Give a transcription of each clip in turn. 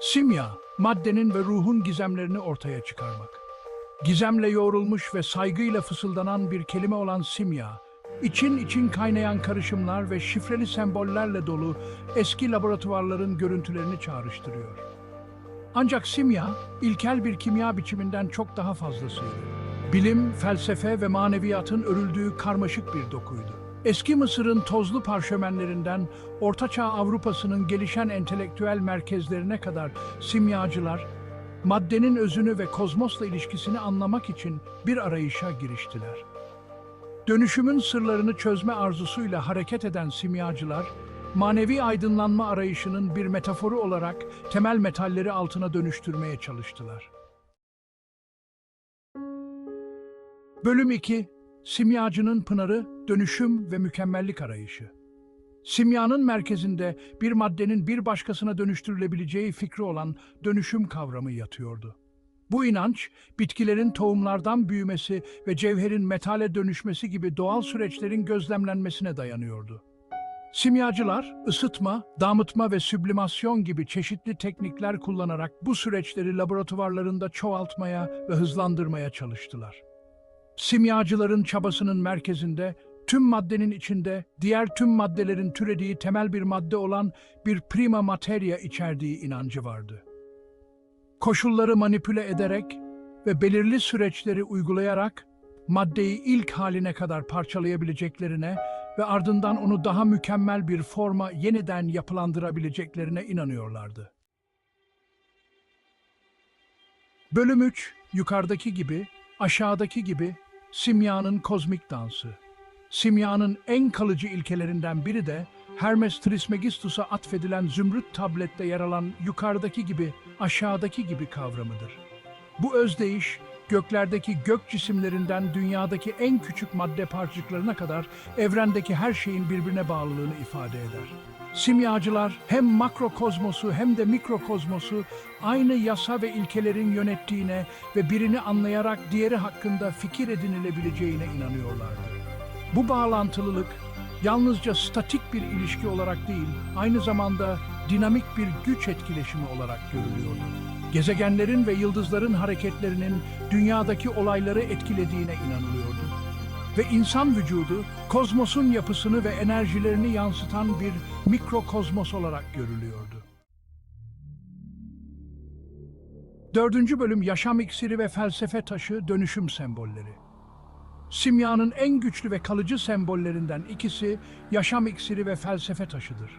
Simya, maddenin ve ruhun gizemlerini ortaya çıkarmak. Gizemle yoğrulmuş ve saygıyla fısıldanan bir kelime olan simya, için için kaynayan karışımlar ve şifreli sembollerle dolu eski laboratuvarların görüntülerini çağrıştırıyor. Ancak simya, ilkel bir kimya biçiminden çok daha fazlasıydı. Bilim, felsefe ve maneviyatın örüldüğü karmaşık bir dokuydu. Eski Mısır'ın tozlu parşömenlerinden Ortaçağ Avrupa'sının gelişen entelektüel merkezlerine kadar simyacılar, maddenin özünü ve kozmosla ilişkisini anlamak için bir arayışa giriştiler. Dönüşümün sırlarını çözme arzusuyla hareket eden simyacılar, manevi aydınlanma arayışının bir metaforu olarak temel metalleri altına dönüştürmeye çalıştılar. Bölüm 2 Simyacının Pınarı, Dönüşüm ve Mükemmellik Arayışı Simyanın merkezinde bir maddenin bir başkasına dönüştürülebileceği fikri olan dönüşüm kavramı yatıyordu. Bu inanç, bitkilerin tohumlardan büyümesi ve cevherin metale dönüşmesi gibi doğal süreçlerin gözlemlenmesine dayanıyordu. Simyacılar, ısıtma, damıtma ve süblimasyon gibi çeşitli teknikler kullanarak bu süreçleri laboratuvarlarında çoğaltmaya ve hızlandırmaya çalıştılar. Simyacıların çabasının merkezinde tüm maddenin içinde diğer tüm maddelerin türediği temel bir madde olan bir prima materia içerdiği inancı vardı. Koşulları manipüle ederek ve belirli süreçleri uygulayarak maddeyi ilk haline kadar parçalayabileceklerine ve ardından onu daha mükemmel bir forma yeniden yapılandırabileceklerine inanıyorlardı. Bölüm 3, yukarıdaki gibi, aşağıdaki gibi simyanın kozmik dansı. Simyanın en kalıcı ilkelerinden biri de Hermes Trismegistus'a atfedilen zümrüt tablette yer alan yukarıdaki gibi, aşağıdaki gibi kavramıdır. Bu özdeyiş, göklerdeki gök cisimlerinden dünyadaki en küçük madde parçacıklarına kadar evrendeki her şeyin birbirine bağlılığını ifade eder. Simyacılar hem makrokozmosu hem de mikrokozmosu aynı yasa ve ilkelerin yönettiğine ve birini anlayarak diğeri hakkında fikir edinilebileceğine inanıyorlardı. Bu bağlantılılık yalnızca statik bir ilişki olarak değil, aynı zamanda dinamik bir güç etkileşimi olarak görülüyordu. Gezegenlerin ve yıldızların hareketlerinin dünyadaki olayları etkilediğine inanılıyordu. Ve insan vücudu, kozmosun yapısını ve enerjilerini yansıtan bir mikrokozmos olarak görülüyordu. Dördüncü bölüm Yaşam iksiri ve felsefe taşı dönüşüm sembolleri. Simyanın en güçlü ve kalıcı sembollerinden ikisi yaşam iksiri ve felsefe taşıdır.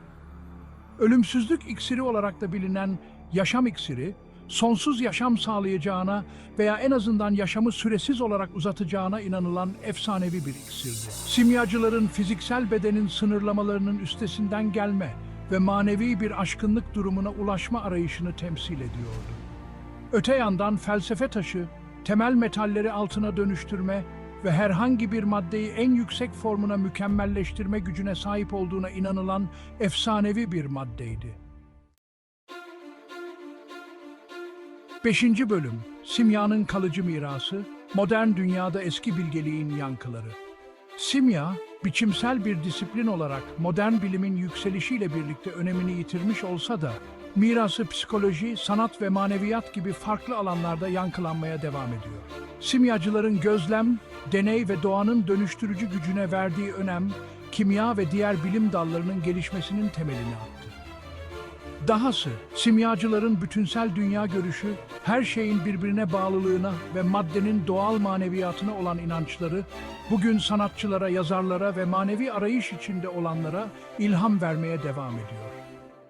Ölümsüzlük iksiri olarak da bilinen yaşam iksiri, sonsuz yaşam sağlayacağına veya en azından yaşamı süresiz olarak uzatacağına inanılan efsanevi bir iksirdi. Simyacıların fiziksel bedenin sınırlamalarının üstesinden gelme ve manevi bir aşkınlık durumuna ulaşma arayışını temsil ediyordu. Öte yandan felsefe taşı, temel metalleri altına dönüştürme ve herhangi bir maddeyi en yüksek formuna mükemmelleştirme gücüne sahip olduğuna inanılan efsanevi bir maddeydi. 5. Bölüm Simyanın kalıcı mirası, modern dünyada eski bilgeliğin yankıları. Simya, biçimsel bir disiplin olarak modern bilimin yükselişiyle birlikte önemini yitirmiş olsa da, mirası psikoloji, sanat ve maneviyat gibi farklı alanlarda yankılanmaya devam ediyor. Simyacıların gözlem, deney ve doğanın dönüştürücü gücüne verdiği önem, kimya ve diğer bilim dallarının gelişmesinin temelini attı. Dahası, simyacıların bütünsel dünya görüşü, her şeyin birbirine bağlılığına ve maddenin doğal maneviyatına olan inançları, bugün sanatçılara, yazarlara ve manevi arayış içinde olanlara ilham vermeye devam ediyor.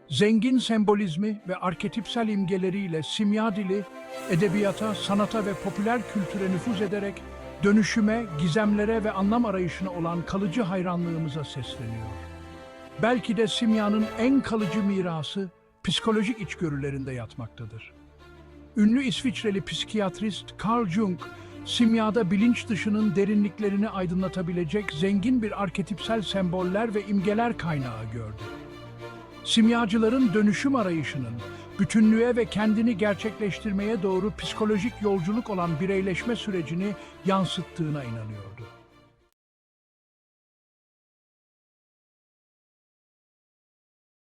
Zengin sembolizmi ve arketipsel imgeleriyle simya dili, edebiyata, sanata ve popüler kültüre nüfuz ederek dönüşüme, gizemlere ve anlam arayışına olan kalıcı hayranlığımıza sesleniyor. Belki de simyanın en kalıcı mirası psikolojik içgörülerinde yatmaktadır. Ünlü İsviçreli psikiyatrist Carl Jung, simyada bilinç dışının derinliklerini aydınlatabilecek zengin bir arketipsel semboller ve imgeler kaynağı gördü. Simyacıların dönüşüm arayışının, bütünlüğe ve kendini gerçekleştirmeye doğru psikolojik yolculuk olan bireyleşme sürecini yansıttığına inanıyor.